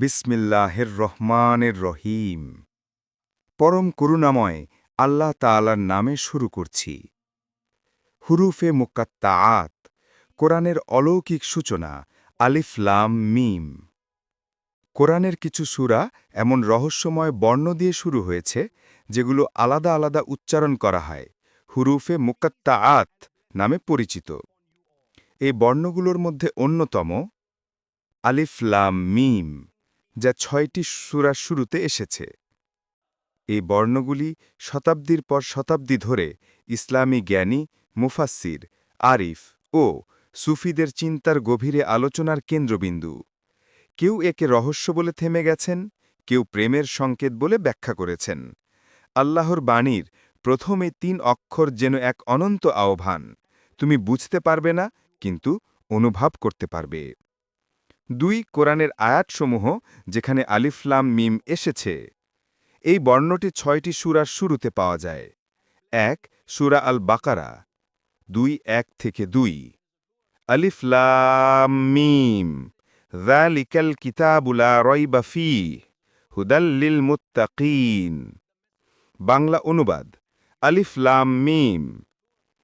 বিসমিল্লাহের রহমানের রহিম। পরম করুণাময় আল্লাহ তাআলার নামে শুরু করছি। হুরুফে মুকাত্তাআত, কোরআনের অলৌকিক সূচনা আলিফলাম মিম। কোরআনের কিছু সূরা এমন রহস্যময় বর্ণ দিয়ে শুরু হয়েছে, যেগুলো আলাদা আলাদা উচ্চারণ করা হয়। হুরুফে মুকাত্তাআত নামে পরিচিত। এই বর্ণগুলোর মধ্যে অন্যতম আলিফলাম মিম। যা ছয়টি সূরার শুরুতে এসেছে। এই বর্ণগুলি শতাব্দীর পর শতাব্দী ধরে ইসলামী জ্ঞানী মুফাসির আরিফ ও সুফিদের চিন্তার গভীরে আলোচনার কেন্দ্রবিন্দু। কেউ একে রহস্য বলে থেমে গেছেন, কেউ প্রেমের সংকেত বলে ব্যাখ্যা করেছেন। আল্লাহর বাণীর প্রথমে তিন অক্ষর যেন এক অনন্ত আহ্বান। তুমি বুঝতে পারবে না, কিন্তু অনুভব করতে পারবে। দুই কোরআনের আয়াতসমূহ যেখানে আলিফলাম মিম এসেছে এই বর্ণটি ছয়টি সুরার শুরুতে পাওয়া যায় এক সুরা আল বাকারা দুই এক থেকে দুই আলিফলাম মিম ذَلِكَ الْكِتَابُ لَا رَيْبَ فِيهِ هُدًى لِّلْمُتَّقِينَ বাংলা অনুবাদ আলিফ লাম মিম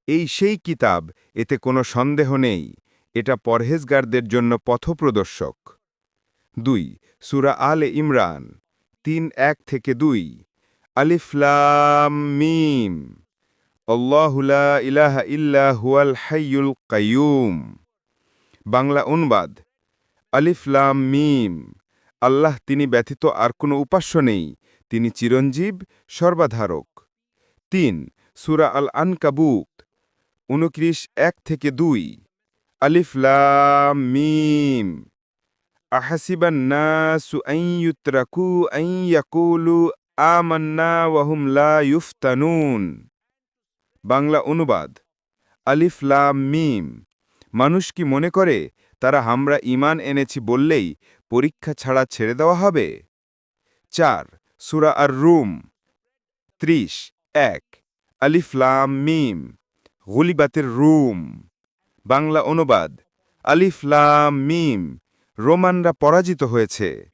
এই সেই কিতাব এতে কোনো সন্দেহ নেই এটা পরহেজগারদের জন্য পথপ্রদর্শক। দুই, সুরা আলে ইমরান, তিন, এক থেকে দুই। আলিফলাম মিম। আল্লাহুলা ইলাহা ইল্লা হুয়াল হাইয়ুল কাইয়ুম। বাংলা অনুবাদ আলিফলাম মিম। আল্লাহ তিনি ব্যতীত আর কোনো উপাস্য নেই, তিনি চিরঞ্জীব, সর্বাধারক। তিন, সুরা আল আনকাবুত, উনত্রিশ, এক থেকে দুই। আলিফলাম মিম। আহাসিবান নাসু আন ইউতরাকু আন ইয়াকুলু ওয়াহুম লা ইউফতানুন। বাংলা অনুবাদ, আলিফ লাম মিম। মানুষ কি মনে করে, তারা আমরা ইমান এনেছি বললেই পরীক্ষা ছাড়া ছেড়ে দেওয়া হবে? চার, সুরা আর রুম ত্রিশ, এক আলিফলাম মিম, গুলিবাতের রুম। বাংলা অনুবাদ, আলিফ লাম মিম, রোমানরা পরাজিত হয়েছে।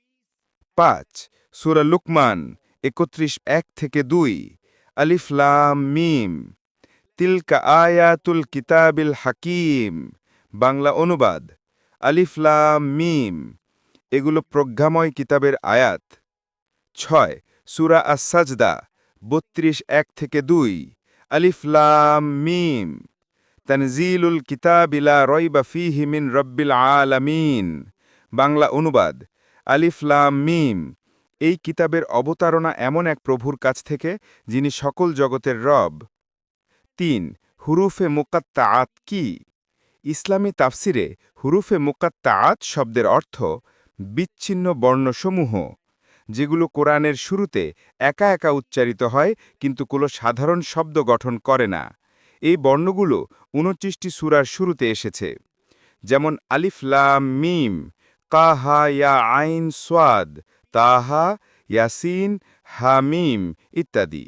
পাঁচ, সুরা লুকমান, একত্রিশ এক থেকে দুই, আলিফ লাম মিম। তিলকা আয়াতুল কিতাবিল হাকিম, বাংলা অনুবাদ, আলিফ লাম মিম, এগুলো প্রজ্ঞাময় কিতাবের আয়াত। ছয়, সুরা আসাজদা বত্রিশ এক থেকে দুই, আলিফ লাম মিম। তানজিলুল কিতাবিলা রয়বা ফিহি মিন রব্বিল আলামিন। বাংলা অনুবাদ, আলিফ লাম মিম। এই কিতাবের অবতারণা এমন এক প্রভুর কাছ থেকে, যিনি সকল জগতের রব। তিন, হুরুফে মুকাত্তাআত কি? ইসলামী তাফসিরে হুরুফে মুকাত্তাআত শব্দের অর্থ, বিচ্ছিন্ন বর্ণসমূহ, যেগুলো কোরআনের শুরুতে একা একা উচ্চারিত হয়, কিন্তু কোনো সাধারণ শব্দ গঠন করে না। এই বর্ণগুলো উনত্রিশটি সুরার শুরুতে এসেছে। যেমন আলিফ লাম মিম কাহা ইয়া আইন সোয়াদ তাহা ইয়াসিন হামিম ইত্যাদি।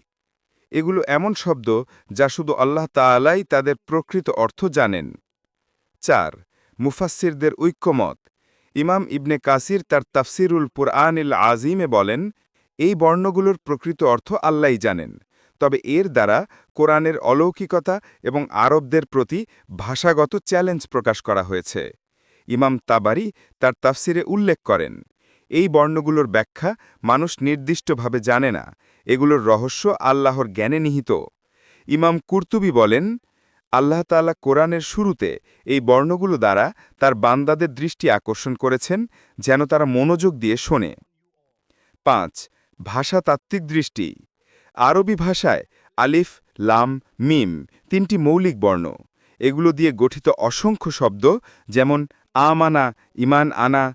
এগুলো এমন শব্দ যা শুধু আল্লাহ তাআলাই তাদের প্রকৃত অর্থ জানেন। চার, মুফাসসিরদের ঐক্যমত। ইমাম ইবনে কাসির তার তাফসিরুল পুরআনিল আজিমে বলেন, এই বর্ণগুলোর প্রকৃত অর্থ আল্লাহই জানেন। তবে এর দ্বারা কোরআনের অলৌকিকতা এবং আরবদের প্রতি ভাষাগত চ্যালেঞ্জ প্রকাশ করা হয়েছে। ইমাম তাবারি তার তাফসিরে উল্লেখ করেন, এই বর্ণগুলোর ব্যাখ্যা মানুষ নির্দিষ্টভাবে জানে না, এগুলোর রহস্য আল্লাহর জ্ঞানে নিহিত। ইমাম কুর্তুবি বলেন, আল্লাহ তাআলা কোরআনের শুরুতে এই বর্ণগুলো দ্বারা তার বান্দাদের দৃষ্টি আকর্ষণ করেছেন, যেন তারা মনোযোগ দিয়ে শোনে। পাঁচ, ভাষাতাত্ত্বিক দৃষ্টি। আরবি ভাষায় আলিফ, লাম, মিম তিনটি মৌলিক বর্ণ। এগুলো দিয়ে গঠিত অসংখ্য শব্দ যেমন আমানা, ইমান আনা,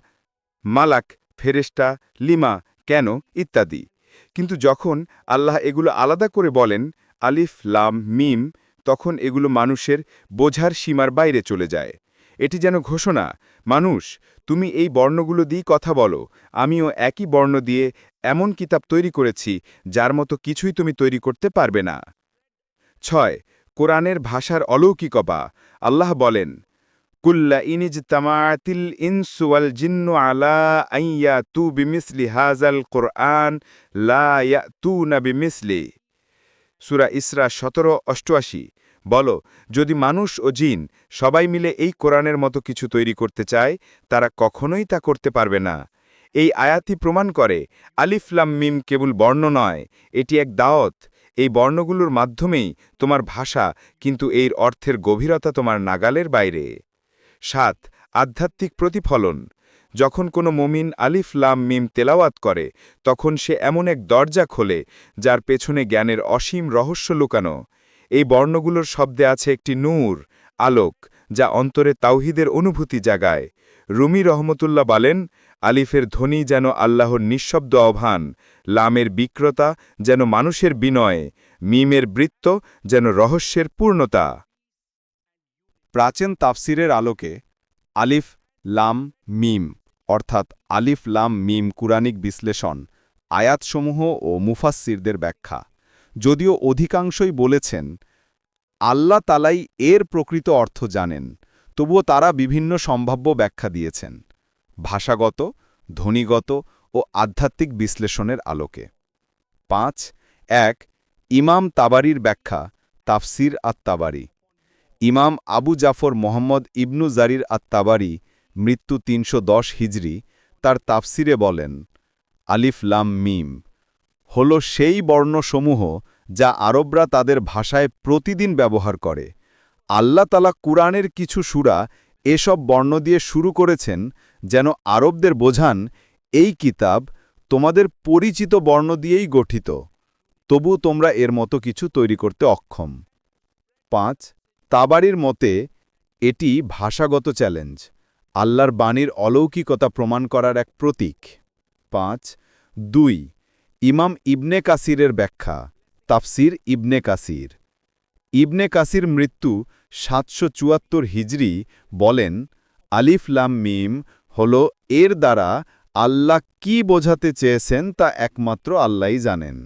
মালাক ফেরেস্টা লিমা, কেন ইত্যাদি। কিন্তু যখন আল্লাহ এগুলো আলাদা করে বলেন আলিফ, লাম, মিম, তখন এগুলো মানুষের বোঝার সীমার বাইরে চলে যায়। এটি যেন ঘোষণা, মানুষ, তুমি এই বর্ণগুলো দিয়ে কথা বলো, আমিও একই বর্ণ দিয়ে এমন কিতাব তৈরি করেছি, যার মতো কিছুই তুমি তৈরি করতে পারবে না। ছয়, কোরআনের ভাষার অলৌকিকতা আল্লাহ বলেন কুল্লা ইনিজ তামাতিল ইনসুয়াল জিন্নু আলা আইয়া তু বিমিসলি হাজাল কোরআন লা তু না বিমিসলি। সুরা ইসরা সতেরো, অষ্টআশি বলো, যদি মানুষ ও জিন সবাই মিলে এই কোরআনের মতো কিছু তৈরি করতে চায়, তারা কখনোই তা করতে পারবে না। এই আয়াতি প্রমাণ করে আলিফলাম মিম কেবল বর্ণ নয়, এটি এক দাওয়াত। এই বর্ণগুলোর মাধ্যমেই তোমার ভাষা, কিন্তু এর অর্থের গভীরতা তোমার নাগালের বাইরে। সাত, আধ্যাত্মিক প্রতিফলন। যখন কোনো মমিন আলিফ লাম মিম তেলাওয়াত করে, তখন সে এমন এক দরজা খোলে, যার পেছনে জ্ঞানের অসীম রহস্য লুকানো। এই বর্ণগুলোর শব্দে আছে একটি নূর, আলোক, যা অন্তরে তাওহিদের অনুভূতি জাগায়। রুমি রহমতুল্লাহ বলেন, আলিফের ধ্বনি যেন আল্লাহর নিঃশব্দ আহ্বান, লামের বিক্রতা যেন মানুষের বিনয়, মিমের বৃত্ত যেন রহস্যের পূর্ণতা। প্রাচীন তাফসিরের আলোকে আলিফ, লাম, মিম, অর্থাৎ আলিফ, লাম, মিম, কুরানিক বিশ্লেষণ, আয়াতসমূহ ও মুফাসসিরদের ব্যাখ্যা। যদিও অধিকাংশই বলেছেন, আল্লাহ তালাই এর প্রকৃত অর্থ জানেন, তবুও তারা বিভিন্ন সম্ভাব্য ব্যাখ্যা দিয়েছেন, ভাষাগত, ধ্বনিগত ও আধ্যাত্মিক বিশ্লেষণের আলোকে। পাঁচ, এক, ইমাম তাবারির ব্যাখ্যা, তাফসির আত্মাবারি ইমাম আবু জাফর মোহাম্মদ ইবনু জারির আত্মাবারি মৃত্যু তিনশো দশ হিজরি, তার তাফসিরে বলেন, আলিফ লাম মিম। হল সেই বর্ণসমূহ যা আরবরা তাদের ভাষায় প্রতিদিন ব্যবহার করে। আল্লাহ তালা কুরআনের কিছু সুরা এসব বর্ণ দিয়ে শুরু করেছেন যেন আরবদের বোঝান, এই কিতাব তোমাদের পরিচিত বর্ণ দিয়েই গঠিত, তবু তোমরা এর মতো কিছু তৈরি করতে অক্ষম। পাঁচ, তাবারির মতে এটি ভাষাগত চ্যালেঞ্জ, আল্লাহর বাণীর অলৌকিকতা প্রমাণ করার এক প্রতীক। পাঁচ, দুই ইমাম ইবনে কাসিরের ব্যাখ্যা, তাফসির ইবনে কাসির। ইবনে কাসির মৃত্যু সাতশো চুয়াত্তর হিজরি বলেন, আলিফ লাম মিম হল এর দ্বারা আল্লাহ কি বোঝাতে চেয়েছেন তা একমাত্র আল্লাহই জানেন।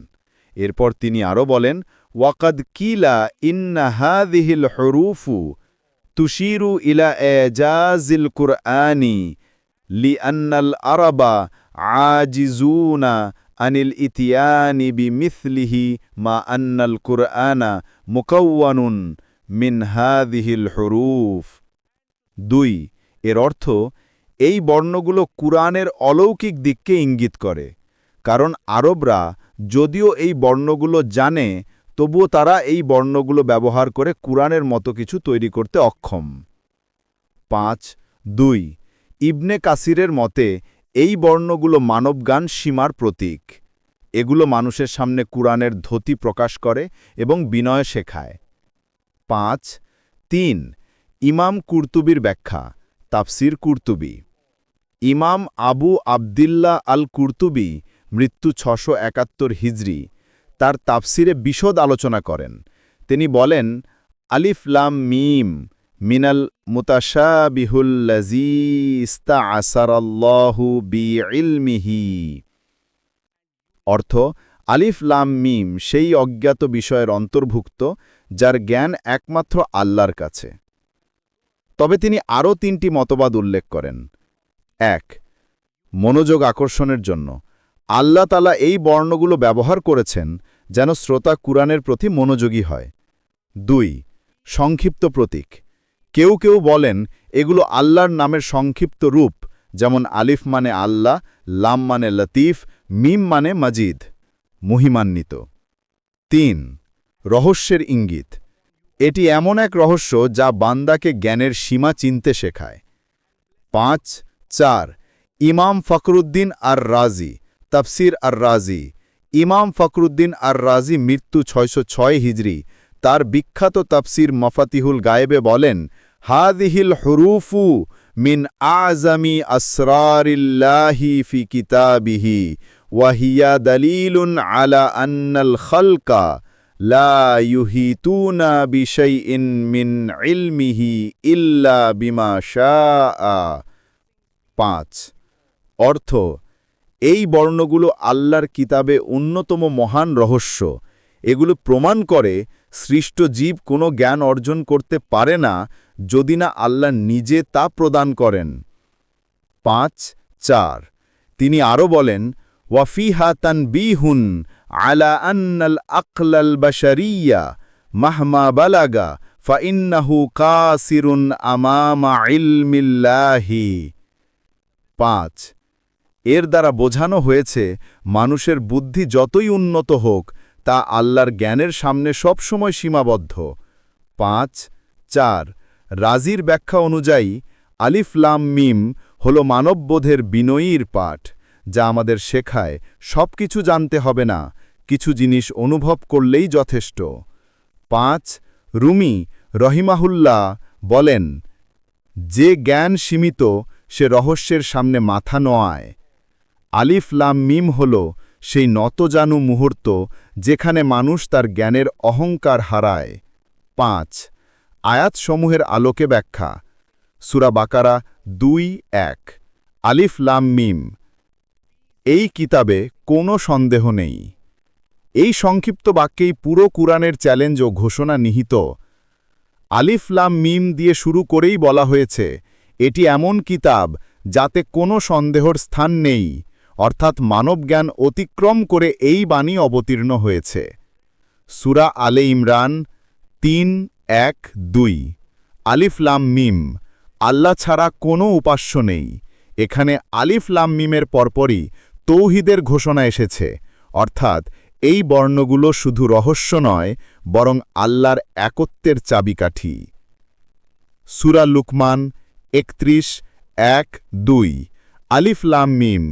এরপর তিনি আরও বলেন, ওয়াকাদ কিলা ইন্না হাদিহিল হরুফু তুশিরু ইলা এ এজাজিল কুরআনি লিআন্নাল আরাবা আজিজুনা আনিল ইতিয়ানি বিমিথলিহি মা আন্নাল কুরআনা মুকাওয়ানুন মিন হাদিহিল হরুফ। দুই, এর অর্থ, এই বর্ণগুলো কুরআনের অলৌকিক দিককে ইঙ্গিত করে, কারণ আরবরা যদিও এই বর্ণগুলো জানে, তবুও তারা এই বর্ণগুলো ব্যবহার করে কুরআনের মতো কিছু তৈরি করতে অক্ষম। পাঁচ, দুই, ইবনে কাসিরের মতে এই বর্ণগুলো মানবগান সীমার প্রতীক। এগুলো মানুষের সামনে কুরআনের ধতি প্রকাশ করে এবং বিনয় শেখায়। পাঁচ, তিন, ইমাম কুর্তুবির ব্যাখ্যা, তাফসির কুর্তুবি। ইমাম আবু আবদিল্লা আল কুর্তুবি মৃত্যু ছশো একাত্তর হিজরি, তার তাফসিরে বিশদ আলোচনা করেন। তিনি বলেন আলিফলাম মিম মিনাল মুতাশাবিহুল্লাজি অর্থ, আলিফ লাম মিম, সেই অজ্ঞাত বিষয়ের অন্তর্ভুক্ত, যার জ্ঞান একমাত্র আল্লাহর কাছে। তবে তিনি আরও তিনটি মতবাদ উল্লেখ করেন। এক, মনোযোগ আকর্ষণের জন্য। আল্লাহ তালা এই বর্ণগুলো ব্যবহার করেছেন যেন শ্রোতা কুরআনের প্রতি মনোযোগী হয়। দুই, সংক্ষিপ্ত প্রতীক। কেউ কেউ বলেন, এগুলো আল্লাহর নামের সংক্ষিপ্ত রূপ, যেমন আলিফ মানে আল্লাহ, লাম মানে লতিফ, মিম মানে মাজিদ, মহিমান্বিত। তিন, রহস্যের ইঙ্গিত। এটি এমন এক রহস্য যা বান্দাকে জ্ঞানের সীমা চিনতে শেখায়। পাঁচ, চার, ইমাম ফখরুদ্দিন আর রাজি তফসির আর রাজি ইমাম ফখরুদ্দিন আর রাজি মৃত্যু ছয়শো ছয় হিজরি তার বিখ্যাত তফসির মফাতিহুল গায়েবে বলেন হাদিহিল হরুফু মিন আজমি আসরারিল্লাহি ফি কিতাবিহি ওয়াহিয়া দলিলুন আলা আন্নাল খলকা মিন ইলমিহি ইল্লা বিমা পাঁচ। অর্থ, এই বর্ণগুলো আল্লাহর কিতাবে অন্যতম মহান রহস্য। এগুলো প্রমাণ করে সৃষ্ট জীব কোনো জ্ঞান অর্জন করতে পারে না যদি না আল্লাহ নিজে তা প্রদান করেন। পাঁচ, চার। তিনি আরও বলেন ওয়াফিহা তানবিহুন আলা আন্নাল আকলাল বাশারিয়া, মাহমা বালাগা, ফাইন্নাহু কাসিরুন আমামা ইলমিল্লাহি। পাঁচ। এর দ্বারা বোঝানো হয়েছে, মানুষের বুদ্ধি যতই উন্নত হোক তা আল্লাহর জ্ঞানের সামনে সবসময় সীমাবদ্ধ। পাঁচ, চার, রাজির ব্যাখ্যা অনুযায়ী, আলিফ লাম মিম হল মানববোধের বিনয়ীর পাঠ, যা আমাদের শেখায় সব কিছু জানতে হবে না, কিছু জিনিস অনুভব করলেই যথেষ্ট। পাঁচ, রুমি রহিমাহুল্লাহ বলেন, যে জ্ঞান সীমিত, সে রহস্যের সামনে মাথা নোয়ায়। আলিফ লাম মিম হল সেই নতজানু মুহূর্ত যেখানে মানুষ তার জ্ঞানের অহংকার হারায়। পাঁচ, আয়াতসমূহের আলোকে ব্যাখ্যা। সুরা বাকারা দুই, এক। আলিফ, লাম, মিম। এই কিতাবে কোনো সন্দেহ নেই। এই সংক্ষিপ্ত বাক্যেই পুরো কুরআনের চ্যালেঞ্জ ও ঘোষণা নিহিত। আলিফ, লাম, মিম দিয়ে শুরু করেই বলা হয়েছে, এটি এমন কিতাব যাতে কোনো সন্দেহর স্থান নেই। অর্থাৎ মানবজ্ঞান অতিক্রম করে এই বাণী অবতীর্ণ হয়েছে। সুরা আলে ইমরান তিন, এক, দুই। আলিফলাম মিম। আল্লাহ ছাড়া কোনো উপাস্য নেই। এখানে আলিফ লাম মিমের পরপরই তৌহিদের ঘোষণা এসেছে। অর্থাৎ এই বর্ণগুলো শুধু রহস্য নয়, বরং আল্লাহর একত্বের চাবিকাঠি। সুরা লুকমান একত্রিশ, এক, দুই। আলিফলাম মিম।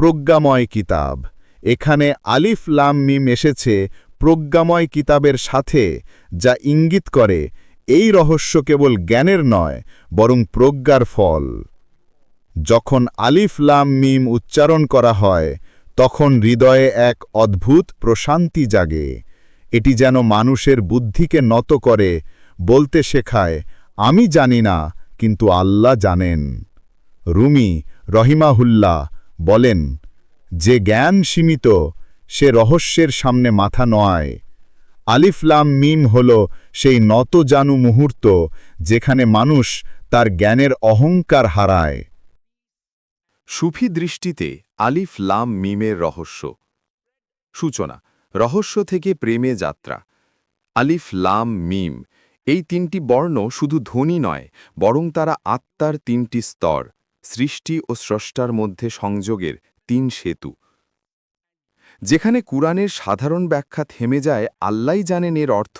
প্রজ্ঞাময় কিতাব। এখানে আলিফ লাম মিম এসেছে প্রজ্ঞাময় কিতাবের সাথে, যা ইঙ্গিত করে এই রহস্য কেবল জ্ঞানের নয়, বরং প্রজ্ঞার ফল। যখন আলিফ লাম মিম উচ্চারণ করা হয়, তখন হৃদয়ে এক অদ্ভুত প্রশান্তি জাগে। এটি যেন মানুষের বুদ্ধিকে নত করে, বলতে শেখায়, আমি জানি না, কিন্তু আল্লাহ জানেন। রুমি রহিমাহুল্লাহ বলেন, যে জ্ঞান সীমিত, সে রহস্যের সামনে মাথা নয়। আলিফলাম মিম হল সেই নতজানু মুহূর্ত, যেখানে মানুষ তার জ্ঞানের অহংকার হারায়। সুফি দৃষ্টিতে আলিফ লাম মিমের রহস্য। সূচনা, রহস্য থেকে প্রেমে যাত্রা। আলিফ লাম মিম, এই তিনটি বর্ণ শুধু ধ্বনি নয়, বরং তারা আত্মার তিনটি স্তর। সৃষ্টি ও স্রষ্টার মধ্যে সংযোগের তিন সেতু। যেখানে কুরআনের সাধারণ ব্যাখ্যা থেমে যায় আল্লাই জানেন এর অর্থ,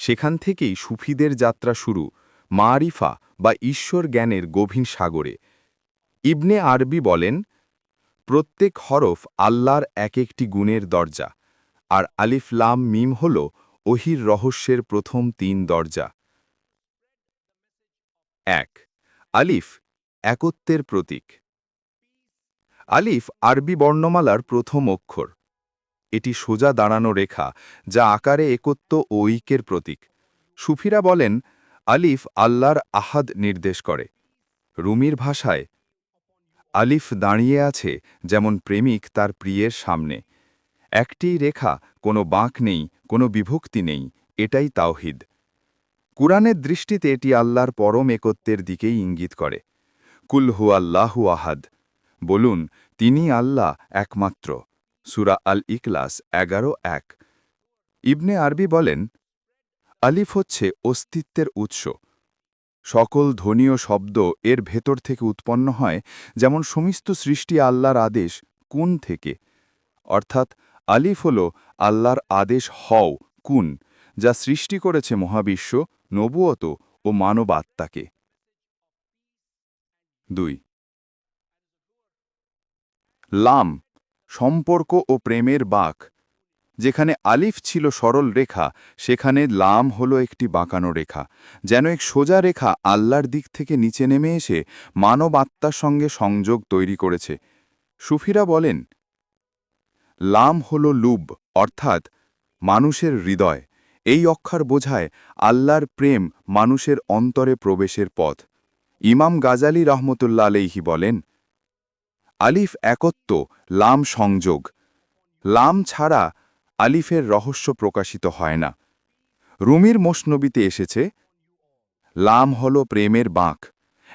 সেখান থেকেই সুফিদের যাত্রা শুরু, মারিফা বা ঈশ্বর জ্ঞানের গভীর সাগরে। ইবনে আরবি বলেন, প্রত্যেক হরফ আল্লাহর এক একটি গুণের দরজা, আর আলিফ লাম মিম হল ওহির রহস্যের প্রথম তিন দরজা। এক, আলিফ একত্বের প্রতীক। আলিফ আরবি বর্ণমালার প্রথম অক্ষর। এটি সোজা দাঁড়ানো রেখা, যা আকারে একত্ব ও ঐক্যের প্রতীক। সুফিরা বলেন, আলিফ আল্লাহর আহাদ নির্দেশ করে। রুমির ভাষায়, আলিফ দাঁড়িয়ে আছে যেমন প্রেমিক তার প্রিয়ের সামনে। একটি রেখা, কোনো বাঁক নেই, কোনো বিভক্তি নেই, এটাই তাওহিদ। কুরআনের দৃষ্টিতে এটি আল্লাহর পরম একত্বের দিকেই ইঙ্গিত করে। কুল হু আল্লাহু আহাদ। বলুন, তিনি আল্লাহ একমাত্র। সুরা আল ইকলাস এগারো, এক। ইবনে আরবি বলেন, আলিফ হচ্ছে অস্তিত্বের উৎস। সকল ধ্বনীয় শব্দ এর ভেতর থেকে উৎপন্ন হয়, যেমন সমস্ত সৃষ্টি আল্লাহর আদেশ কুন থেকে। অর্থাৎ, আলিফ হল আল্লাহর আদেশ হও, কুন, যা সৃষ্টি করেছে মহাবিশ্ব, নবুয়ত ও মানব আত্মাকে। দুই। লাম, সম্পর্ক ও প্রেমের বাঁক। যেখানে আলিফ ছিল সরল রেখা, সেখানে লাম হল একটি বাঁকানো রেখা। যেন এক সোজা রেখা আল্লাহর দিক থেকে নিচে নেমে এসে মানব আত্মার সঙ্গে সংযোগ তৈরি করেছে। সুফিরা বলেন, লাম হল লুব, অর্থাৎ মানুষের হৃদয়। এই অক্ষর বোঝায় আল্লাহর প্রেম মানুষের অন্তরে প্রবেশের পথ। ইমাম গাজালি রহমতুল্লা আলাইহি বলেন, আলিফ একত্ব, লাম সংযোগ। লাম ছাড়া আলিফের রহস্য প্রকাশিত হয় না। রুমির মোশনবিতে এসেছে, লাম হল প্রেমের বাঁক।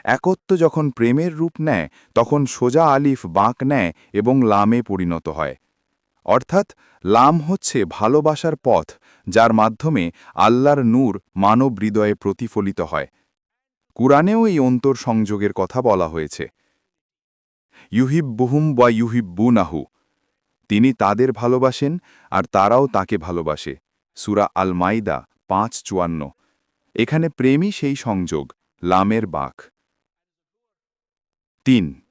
একত্ব যখন প্রেমের রূপ নেয়, তখন সোজা আলিফ বাঁক নেয় এবং লামে পরিণত হয়। অর্থাৎ, লাম হচ্ছে ভালোবাসার পথ, যার মাধ্যমে আল্লাহর নূর মানব হৃদয়ে প্রতিফলিত হয়। কুরআনেও এই অন্তর সংযোগের কথা বলা হয়েছে। ইউহিব্বুহুম বা ইউহিব্বুনাহু। তিনি তাদের ভালোবাসেন আর তারাও তাকে ভালোবাসে। সুরা আল মাইদা পাঁচ, চুয়ান্ন। এখানে প্রেমই সেই সংযোগ, লামের বাক। তিন।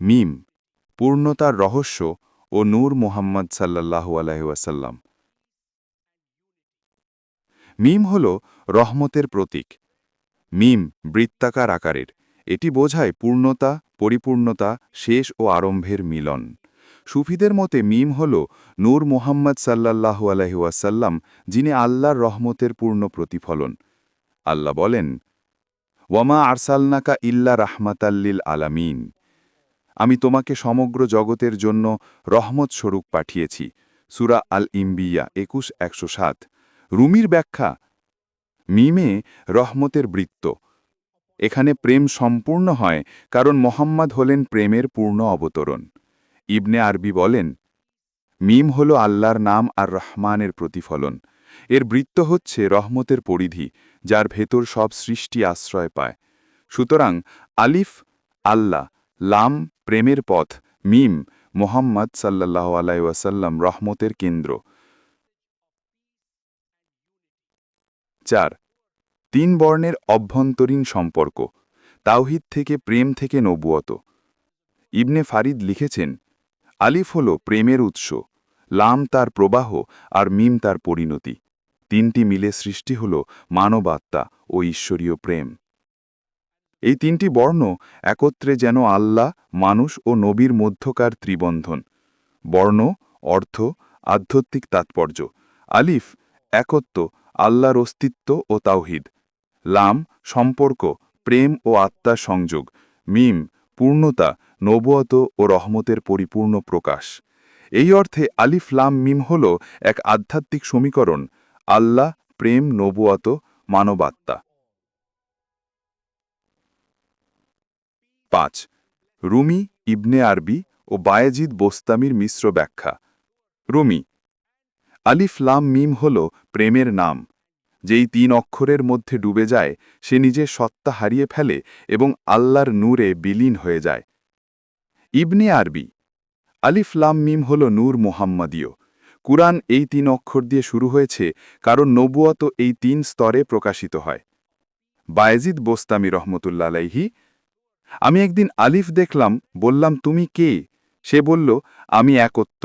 মিম, পূর্ণতার রহস্য ও নূর মোহাম্মদ সাল্লাল্লাহু আলহাসাল্লাম মিম হল রহমতের প্রতীক। মিম বৃত্তাকার আকারের। এটি বোঝায় পূর্ণতা, পরিপূর্ণতা, শেষ ও আরম্ভের মিলন। সুফিদের মতে মিম হল নূর মোহাম্মদ সাল্লাল্লাহু আলহিউসাল্লাম যিনি আল্লাহর রহমতের পূর্ণ প্রতিফলন। আল্লাহ বলেন, ওয়ামা আরসালনাকা ইল্লা রাহমাতাল্লিল আলামিন। আমি তোমাকে সমগ্র জগতের জন্য রহমত স্বরূপ পাঠিয়েছি। সুরা আল ইম্বিয়া একুশ একশো সাত। রুমির ব্যাখ্যা। মিমে রহমতের বৃত্ত। এখানে প্রেম সম্পূর্ণ হয় কারণ মোহাম্মদ হলেন প্রেমের পূর্ণ অবতরণ। ইবনে আরবি বলেন, মিম হল আল্লাহর নাম আর রহমানের প্রতিফলন। এর বৃত্ত হচ্ছে রহমতের পরিধি, যার ভেতর সব সৃষ্টি আশ্রয় পায়। সুতরাং আলিফ, আল্লাহ, লাম, প্রেমের পথ, মিম, মোহাম্মদ সাল্লাহ আলাইসাল্লাম রহমতের কেন্দ্র। চার। তিন বর্ণের অভ্যন্তরীণ সম্পর্ক, তাওহিদ থেকে প্রেম থেকে নবুয়ত। ইবনে ফারিদ লিখেছেন, আলিফ হল প্রেমের উৎস, লাম তার প্রবাহ আর মিম তার পরিণতি। তিনটি মিলে সৃষ্টি হল মানবাত্মা ও ঈশ্বরীয় প্রেম। এই তিনটি বর্ণ একত্রে যেন আল্লাহ, মানুষ ও নবীর মধ্যকার ত্রিবন্ধন। বর্ণ, অর্থ, আধ্যাত্মিক তাৎপর্য। আলিফ, একত্ব আল্লাহর অস্তিত্ব ও তাওহিদ। লাম, সম্পর্ক, প্রেম ও আত্মার সংযোগ। মিম, পূর্ণতা, নবুয়ত ও রহমতের পরিপূর্ণ প্রকাশ। এই অর্থে আলিফ, লাম, মিম হল এক আধ্যাত্মিক সমীকরণ। আল্লাহ, প্রেম, নবুয়ত, মানবাত্মা। পাঁচ, রুমি, ইবনে আরবি ও বায়েজিদ বোস্তামির মিশ্র ব্যাখ্যা। রুমি আলিফ লাম মিম হল প্রেমের নাম। যেই তিন অক্ষরের মধ্যে ডুবে যায়, সে নিজের সত্তা হারিয়ে ফেলে এবং আল্লাহর নূরে বিলীন হয়ে যায়। ইবনে আরবি। আলিফ লাম মিম হল নূর মোহাম্মদীয়। কুরআন এই তিন অক্ষর দিয়ে শুরু হয়েছে, কারণ নবুয়ত এই তিন স্তরে প্রকাশিত হয়। বায়েজিদ বোস্তামি রহমতুল্লা আমি একদিন আলিফ দেখলাম, বললাম, তুমি কে? সে বলল, আমি একত্ব।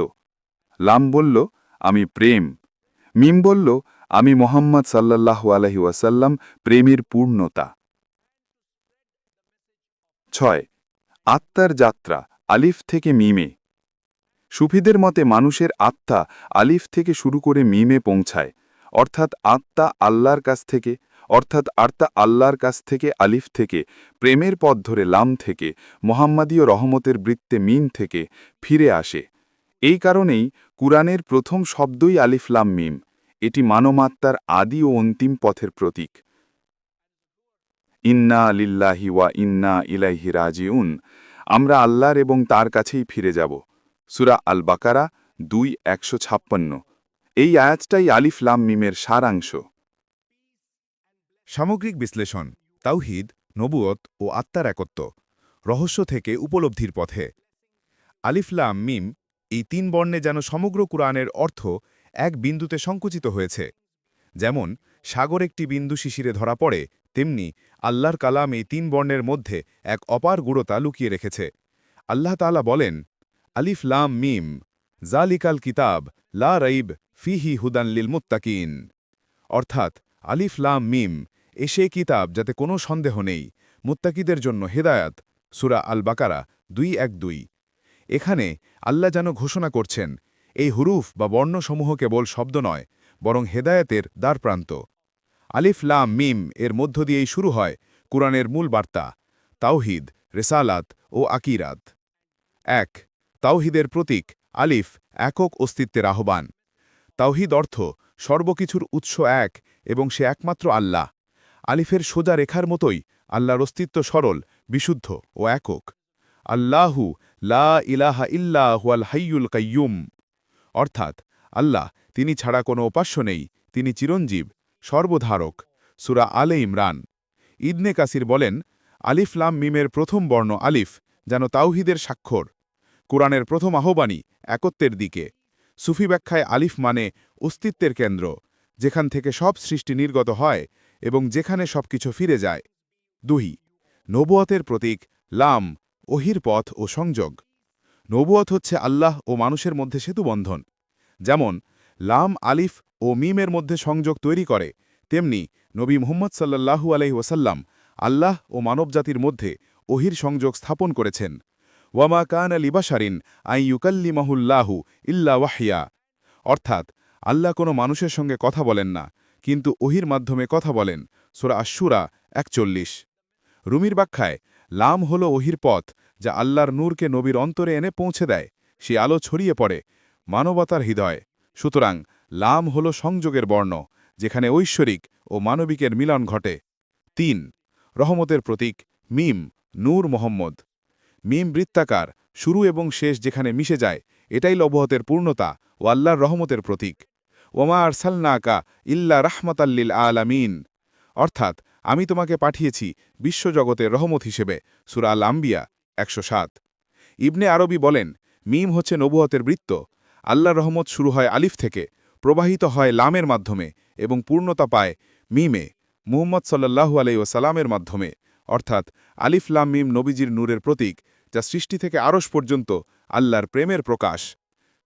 লাম বলল আমি প্রেম। মিম বলল, আমি মোহাম্মদ সাল্লাল্লাহু আলহি ওয়াসাল্লাম প্রেমের পূর্ণতা। ছয়, আত্মার যাত্রা, আলিফ থেকে মিমে। সুফিদের মতে মানুষের আত্মা আলিফ থেকে শুরু করে মিমে পৌঁছায়, অর্থাৎ আত্মা আল্লাহর কাছ থেকে, অর্থাৎ আর্তা আল্লাহর কাছ থেকে আলিফ থেকে, প্রেমের পথ ধরে লাম থেকে, মোহাম্মদীয় রহমতের বৃত্তে মিন থেকে ফিরে আসে। এই কারণেই কুরআনের প্রথম শব্দই আলিফলাম মিম। এটি মানমাত্মার আদি ও অন্তিম পথের প্রতীক। ইন্না আলিল্লাহি ওয়া ইন্না ইলাইহি রাজিউন। আমরা আল্লাহর এবং তার কাছেই ফিরে যাব। সুরা আল বাকারা দুই একশো ছাপ্পান্ন। এই আয়াতটাই আলিফলাম মিমের সারাংশ। সামগ্রিক বিশ্লেষণ, তাওহিদ নবুয়ত ও আত্মার একত্ব। রহস্য থেকে উপলব্ধির পথে। আলিফলাম মিম এই তিন বর্ণে যেন সমগ্র কুরআনের অর্থ এক বিন্দুতে সংকুচিত হয়েছে। যেমন, সাগর একটি বিন্দু শিশিরে ধরা পড়ে, তেমনি আল্লাহর কালাম এই তিন বর্ণের মধ্যে এক অপার গুড়তা লুকিয়ে রেখেছে। আল্লাহ তালা বলেন, আলিফ লাম মিম জালিকাল কিতাব, লা রাইব ফিহি হুদান লিল মুত্তাকিন। অর্থাৎ, আলিফ লাম মিম এ কিতাব যাতে কোনো সন্দেহ নেই, মুত্তাকিদের জন্য হেদায়াত, সুরা আল বাকারা দুই এক দুই। এখানে আল্লাহ যেন ঘোষণা করছেন, এই হুরুফ বা বর্ণসমূহ কেবল শব্দ নয়, বরং হেদায়েতের দ্বারপ্রান্ত। আলিফ, লাম, মিম এর মধ্য দিয়েই শুরু হয় কুরআনের মূল বার্তা, তাওহিদ, রেসালাত ও আকিরাত। এক, তাওহিদের প্রতীক, আলিফ, একক অস্তিত্বের আহ্বান। তাওহিদ অর্থ সর্বকিছুর উৎস এক এবং সে একমাত্র আল্লাহ। আলিফের সোজা রেখার মতোই আল্লাহর অস্তিত্ব সরল, বিশুদ্ধ ও একক। আল্লাহু লা ইলাহা ইল্লা হুয়াল হাইয়ুল কাইয়ুম। অর্থাৎ, আল্লাহ, তিনি ছাড়া কোনো উপাস্য নেই, তিনি চিরঞ্জীব, সর্বধারক। সুরা আলে ইমরান। ইদনে কাসির বলেন, আলিফ লাম মিমের প্রথম বর্ণ আলিফ, যেন তাওহিদের স্বাক্ষর। কোরআনের প্রথম আহ্বানী একত্বের দিকে। সুফি ব্যাখ্যায় আলিফ মানে অস্তিত্বের কেন্দ্র, যেখান থেকে সব সৃষ্টি নির্গত হয় এবং যেখানে সবকিছু ফিরে যায়। দুই নবুয়তের প্রতীক, লাম ওহির পথ ও সংযোগ। নবুয়ত হচ্ছে আল্লাহ ও মানুষের মধ্যে সেতুবন্ধন যেমন, লাম, আলিফ ও মিমের মধ্যে সংযোগ তৈরি করে, তেমনি নবী মুহম্মদ সাল্লাল্লাহু আলহি ওসাল্লাম আল্লাহ ও মানবজাতির মধ্যে ওহির সংযোগ স্থাপন করেছেন। ওয়ামা কান লিবাসারিন আই ইউকাল্লিমাহুল্লাহু ইল্লা ওয়াহিয়া অর্থাৎ, আল্লাহ কোনো মানুষের সঙ্গে কথা বলেন না, কিন্তু ওহির মাধ্যমে কথা বলেন, সোরা আশুরা একচল্লিশ। রুমির ব্যাখ্যায় লাম হল ওহির পথ, যা আল্লাহর নূরকে নবীর অন্তরে এনে পৌঁছে দেয়। সে আলো ছড়িয়ে পড়ে, মানবতার হৃদয়। সুতরাং লাম হল সংযোগের বর্ণ, যেখানে ঐশ্বরিক ও মানবিকের মিলন ঘটে। তিন, রহমতের প্রতীক, মিম, নূর মোহাম্মদ। মিম বৃত্তাকার, শুরু এবং শেষ যেখানে মিশে যায়, এটাই লবহতের পূর্ণতা ও আল্লাহর রহমতের প্রতীক। ওমা আরসালনাকা ইল্লা রাহমাতাল্লিল আলামিন। অর্থাৎ আমি তোমাকে পাঠিয়েছি বিশ্বজগতের রহমত হিসেবে, সুরা আল আম্বিয়া একশো সাত। ইবনে আরবি বলেন, মিম হচ্ছে নবুয়তের বৃত্ত। আল্লাহ রহমত শুরু হয় আলিফ থেকে, প্রবাহিত হয় লামের মাধ্যমে এবং পূর্ণতা পায় মিমে, মুহম্মদ সাল্লাহু আলাইসালামের মাধ্যমে। অর্থাৎ আলিফ, লাম, মিম নবীজির নূরের প্রতীক, যা সৃষ্টি থেকে আরস পর্যন্ত আল্লাহর প্রেমের প্রকাশ।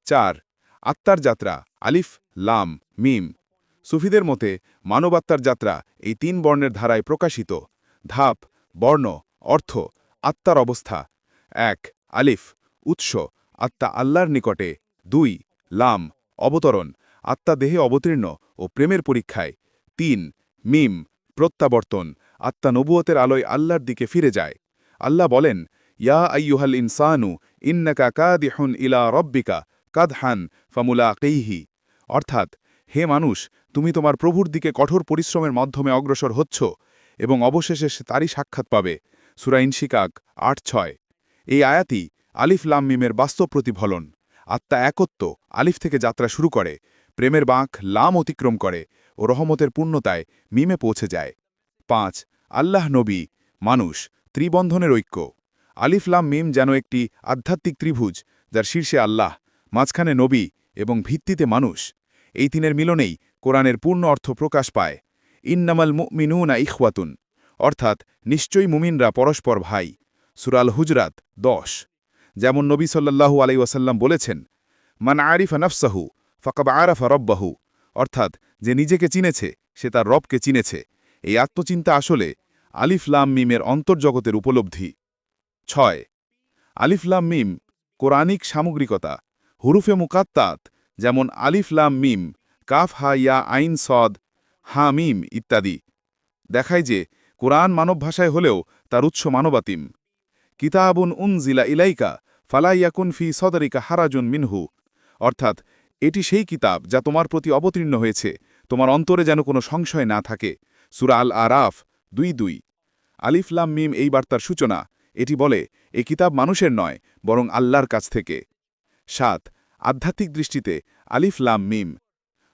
চার, আত্মার যাত্রা, আলিফ, লাম, মিম। সুফিদের মতে, মানবাত্মার যাত্রা এই তিন বর্ণের ধারায় প্রকাশিত। ধাপ, বর্ণ, অর্থ, আত্মার অবস্থা। এক, আলিফ, উৎস, আত্মা আল্লাহর নিকটে। দুই, লাম, অবতরণ, আত্মা দেহে অবতীর্ণ ও প্রেমের পরীক্ষায়। তিন, মিম, প্রত্যাবর্তন, আত্মা নবুয়তের আলোয় আল্লাহর দিকে ফিরে যায়। আল্লাহ বলেন, ইয়া আইয়ুহাল ইনসানু ইন্নাকা কাদিহুন ইলা রব্বিকা কাদহান ফামুলা কেইহি অর্থাৎ, হে মানুষ তুমি তোমার প্রভুর দিকে কঠোর পরিশ্রমের মাধ্যমে অগ্রসর হচ্ছ এবং অবশেষে তারই সাক্ষাৎ পাবে। সুরাইন শিকাক আট, ছয়। এই আয়াতি আলিফ লাম মিমের বাস্তব প্রতিফলন। আত্মা একত্ব, আলিফ থেকে যাত্রা শুরু করে, প্রেমের বাঁক লাম অতিক্রম করে ও রহমতের পূর্ণতায় মিমে পৌঁছে যায়। পাঁচ, আল্লাহ নবী, মানুষ, ত্রিবন্ধনের ঐক্য। আলিফ লাম মিম যেন একটি আধ্যাত্মিক ত্রিভুজ, যার শীর্ষে আল্লাহ, মাঝখানে নবী এবং ভিত্তিতে মানুষ। এই তিনের মিলনেই কোরআনের পূর্ণ অর্থ প্রকাশ পায়। ইন্নামাল মুমিনুনা ইখওয়াতুন। অর্থাৎ, নিশ্চয়ই মুমিনরা পরস্পর ভাই। সুরাল হুজরাত, দশ। যেমন নবী সাল্লাল্লাহু আলাই ওয়াসাল্লাম বলেছেন, মান আরিফা নফসাহু ফকাব আরাফা রব্বাহু। অর্থাৎ, যে নিজেকে চিনেছে, সে তার রবকে চিনেছে। এই আত্মচিন্তা আসলে আলিফলাম মিমের অন্তর্জগতের উপলব্ধি। ছয়। আলিফলাম মিম, কোরআনিক সামগ্রিকতা। হুরুফে মুকাত্তাত, যেমন আলিফলাম মিম কাফ হা ইয়া আইন সদ, হা মিম ইত্যাদি। দেখায় যে, কোরআন মানব ভাষায় হলেও তার উৎস মানবাতিম। কিতাবুন উনজিলা ইলাইকা ফালাইয়াকুন ফি সদরিকা হারাজুন মিনহু। অর্থাৎ, এটি সেই কিতাব যা তোমার প্রতি অবতীর্ণ হয়েছে, তোমার অন্তরে যেন কোনো সংশয় না থাকে। সুরা আল আরাফ, দুই দুই। আলিফলাম মিম এই বার্তার সূচনা, এটি বলে এ কিতাব মানুষের নয়, বরং আল্লাহর কাছ থেকে। সাত, আধ্যাত্মিক দৃষ্টিতে আলিফলাম মিম।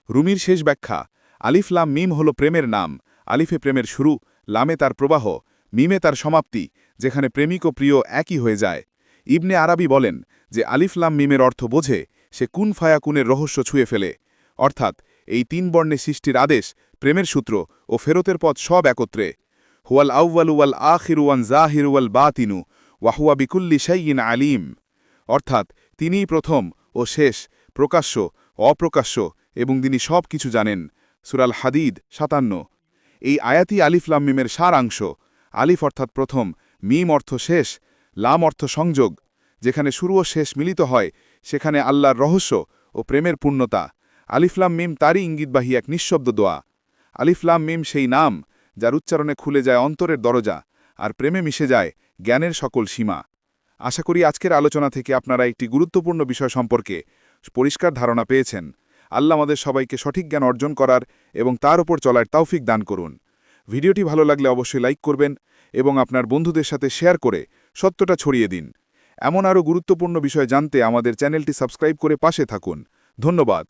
রুমির শেষ ব্যাখ্যা। আলিফলাম মিম হল প্রেমের নাম। আলিফে প্রেমের শুরু, লামে তার প্রবাহ, মিমে তার সমাপ্তি, যেখানে প্রেমিক ও প্রিয় একই হয়ে যায়। ইবনে আরাবি বলেন যে আলিফলাম মিমের অর্থ বোঝে, সে কুন ফায়াকুনের রহস্য ছুঁয়ে ফেলে। অর্থাৎ, এই তিন বর্ণে সৃষ্টির আদেশ, প্রেমের সূত্র ও ফেরতের পথ সব একত্রে। হুয়াল আউ্বালু ওয়াল আখিরুয়ান জাহিরুয়াল বাতিনু ওয়াহুয়া বিকুল্লি শাইয়িন আলিম। অর্থাৎ, তিনিই প্রথম ও শেষ, প্রকাশ্য, অপ্রকাশ্য এবং তিনি সব কিছু জানেন। সুরাল হাদিদ সাতান্ন। এই আয়াতি আলিফ লাম মিমের সারাংশ আলিফ অর্থাৎ প্রথম, মিম অর্থ শেষ, লাম অর্থ সংযোগ। যেখানে শুরু ও শেষ মিলিত হয়, সেখানে আল্লাহর রহস্য ও প্রেমের পূর্ণতা। আলিফলাম মিম তারই ইঙ্গিতবাহী এক নিঃশব্দ দোয়া। আলিফলাম মিম সেই নাম, যার উচ্চারণে খুলে যায় অন্তরের দরজা, আর প্রেমে মিশে যায় জ্ঞানের সকল সীমা। আশা করি আজকের আলোচনা থেকে আপনারা একটি গুরুত্বপূর্ণ বিষয় সম্পর্কে পরিষ্কার ধারণা পেয়েছেন। আল্লাহ আমাদের সবাইকে সঠিক জ্ঞান অর্জন করার এবং তার উপর চলার তাওফিক দান করুন। ভিডিওটি ভালো লাগলে অবশ্যই লাইক করবেন এবং আপনার বন্ধুদের সাথে শেয়ার করে সত্যটা ছড়িয়ে দিন। এমন আরও গুরুত্বপূর্ণ বিষয় জানতে আমাদের চ্যানেলটি সাবস্ক্রাইব করে পাশে থাকুন। ধন্যবাদ।